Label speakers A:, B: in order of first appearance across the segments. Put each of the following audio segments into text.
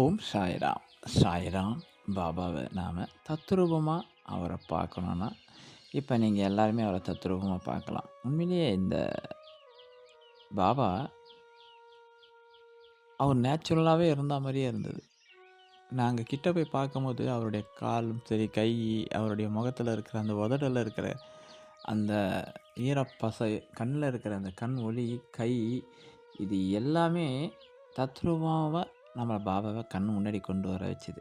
A: ஓம் சாய்ராம். சாய்ராம் பாபாவை நாம் தத்ரூபமாக அவரை பார்க்கணுன்னா இப்போ நீங்கள் எல்லாருமே அவரை தத்ரூபமாக பார்க்கலாம். உண்மையிலேயே இந்த பாபா அவர் நேச்சுரலாகவே இருந்த மாதிரியே இருந்தது. நாங்கள் கிட்ட போய் பார்க்கும்போது அவருடைய காலும் சரி கை அவருடைய முகத்தில் இருக்கிற அந்த உதடில் இருக்கிற அந்த ஈரப்பசை கண்ணில் இருக்கிற அந்த கண் ஒளி கை இது எல்லாமே தத்ரூபமாக நம்மளை பாபாவை கண் முன்னாடி கொண்டு வர வச்சுது.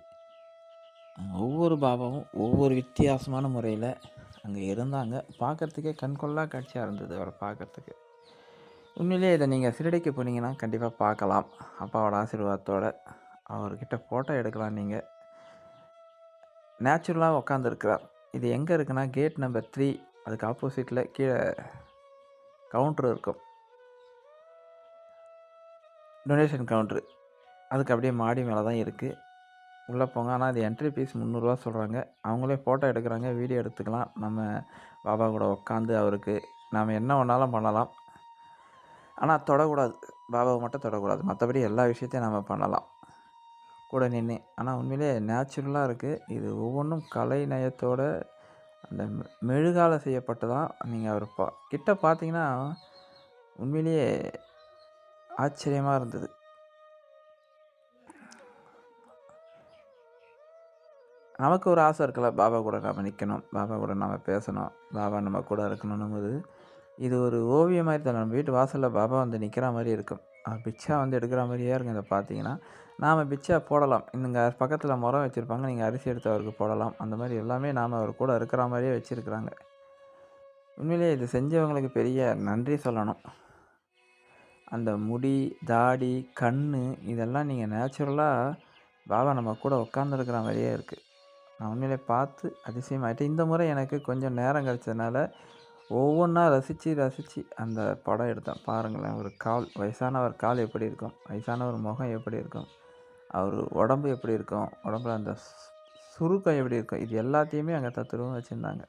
A: ஒவ்வொரு பாபாவும் ஒவ்வொரு வித்தியாசமான முறையில் அங்கே இருந்தாங்க. பார்க்குறதுக்கே கண்கொள்ளா காட்சியாக இருந்தது அவரை பார்க்குறதுக்கு உண்மையிலேயே இதை நீங்கள் சிறடிக்கு போனீங்கன்னா கண்டிப்பாக பார்க்கலாம் அப்பாவோட ஆசீர்வாதத்தோடு அவர்கிட்ட ஃபோட்டோ எடுக்கலாம் நீங்கள் நேச்சுரலாக உக்காந்துருக்கிறார். இது எங்கே இருக்குன்னா கேட் நம்பர் த்ரீ அதுக்கு ஆப்போசிட்டில் கீழே கவுண்ட்ரு இருக்கும். டொனேஷன் கவுண்ட்ரு அதுக்கு அப்படியே மாடி மேலே தான் இருக்குது உள்ளே போங்க. ஆனால் அது என்ட்ரி ஃபீஸ் முந்நூறுரூவா சொல்கிறாங்க அவங்களே ஃபோட்டோ எடுக்கிறாங்க. வீடியோ எடுத்துக்கலாம். நம்ம பாபா கூட உட்காந்து அவருக்கு நாம் என்ன வேணாலும் பண்ணலாம். ஆனால் தொடக்கூடாது. பாபாவை மட்டும் தொடக்கூடாது. மற்றபடி எல்லா விஷயத்தையும் நம்ம பண்ணலாம். கூட நின்று ஆனால் உண்மையிலே நேச்சுரலாக இருக்குது இது ஒவ்வொன்றும் கலை நயத்தோட அந்த மெழுகால செய்யப்பட்டு தான் நீங்கள் அவர் பா கிட்ட பார்த்தீங்கன்னா உண்மையிலேயே ஆச்சரியமாக இருந்தது. நமக்கு ஒரு ஆசை இருக்குல்ல பாபா கூட நம்ம நிற்கணும் பாபா கூட நம்ம பேசணும் பாபா நம்ம கூட இருக்கணும் போது இது ஒரு ஓவியம் மாதிரி தான். நம்ம வீட்டு வாசலில் பாபா வந்து நிற்கிற மாதிரி இருக்கும். பிச்சா வந்து எடுக்கிற மாதிரியே இருக்கும் இதை பார்த்தீங்கன்னா. நாம் பிச்சா போடலாம். இங்கே பக்கத்தில் முறம் வச்சுருப்பாங்க நீங்கள் அரிசி எடுத்து அவருக்கு போடலாம். அந்த மாதிரி எல்லாமே நாம் அவர் கூட இருக்கிற மாதிரியே வச்சுருக்குறாங்க. உண்மையிலேயே இது செஞ்சவங்களுக்கு பெரிய நன்றி சொல்லணும். அந்த முடி தாடி கண் இதெல்லாம் நீங்கள் நேச்சுரலாக பாபா நம்ம கூட உட்காந்துருக்கிற மாதிரியே இருக்குது நான் உண்மையிலே பார்த்து அதிசயமாயிட்டேன். இந்த முறை எனக்கு கொஞ்சம் நேரம் கழிச்சதுனால ஒவ்வொன்றா ரசித்து ரசித்து அந்த படம் எடுத்தேன். பாருங்களேன் ஒரு கால் வயசானவர் கால் எப்படி இருக்கும்? வயசானவர் முகம் எப்படி இருக்கும்? அவர் உடம்பு எப்படி இருக்கும்? உடம்புல அந்த சுருக்கம் எப்படி இருக்கும்? இது எல்லாத்தையுமே அங்கே தத்துருவம் வச்சுருந்தாங்க.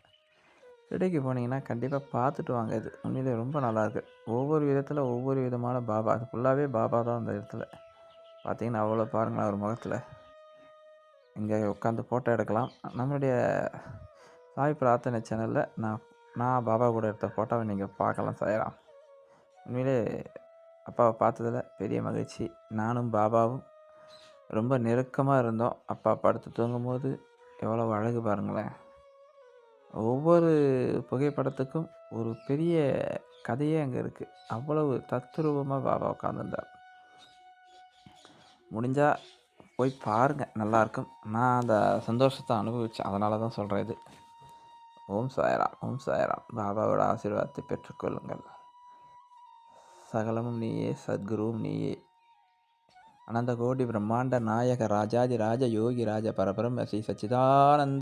A: கிடைக்கு போனீங்கன்னா கண்டிப்பாக பார்த்துட்டு வாங்க. இது உண்மையிலே ரொம்ப நல்லாயிருக்கு. ஒவ்வொரு விதத்தில் ஒவ்வொரு விதமான பாபா. அது ஃபுல்லாகவே பாபா தான் அந்த இடத்துல. பார்த்தீங்கன்னா அவ்வளோ பாருங்களேன் ஒரு முகத்தில். இங்கே உட்காந்து ஃபோட்டோ எடுக்கலாம். நம்மளுடைய சாய் பிரார்த்தனை சேனலில் நான் நான் பாபா கூட எடுத்த ஃபோட்டோவை நீங்கள் பார்க்கலாம் சாயராம் உண்மையிலே அப்பாவை பார்த்ததில் பெரிய மகிழ்ச்சி. நானும் பாபாவும் ரொம்ப நெருக்கமாக இருந்தோம். அப்பா படுத்து தூங்கும்போது எவ்வளோ அழகு பாருங்களேன். ஒவ்வொரு புகைப்படத்துக்கும் ஒரு பெரிய கதையே அங்கே இருக்குது அவ்வளவு தத்துரூபமாக பாபா உட்காந்துருந்தார் முடிஞ்சால் போய் பாருங்கள் நல்லாயிருக்கும் நான் அந்த சந்தோஷத்தை அனுபவித்தேன் அதனால தான் சொல்கிறேன் இது. ஓம் சாயராம் ஓம் சாயராம். பாபாவோட ஆசீர்வாதத்தை பெற்றுக்கொள்ளுங்கள். சகலமும் நீயே சத்குருவும் நீயே. அனந்த கோடி பிரம்மாண்ட நாயக ராஜாதி ராஜ யோகி ராஜ பரபரம் ஸ்ரீ சச்சிதானந்த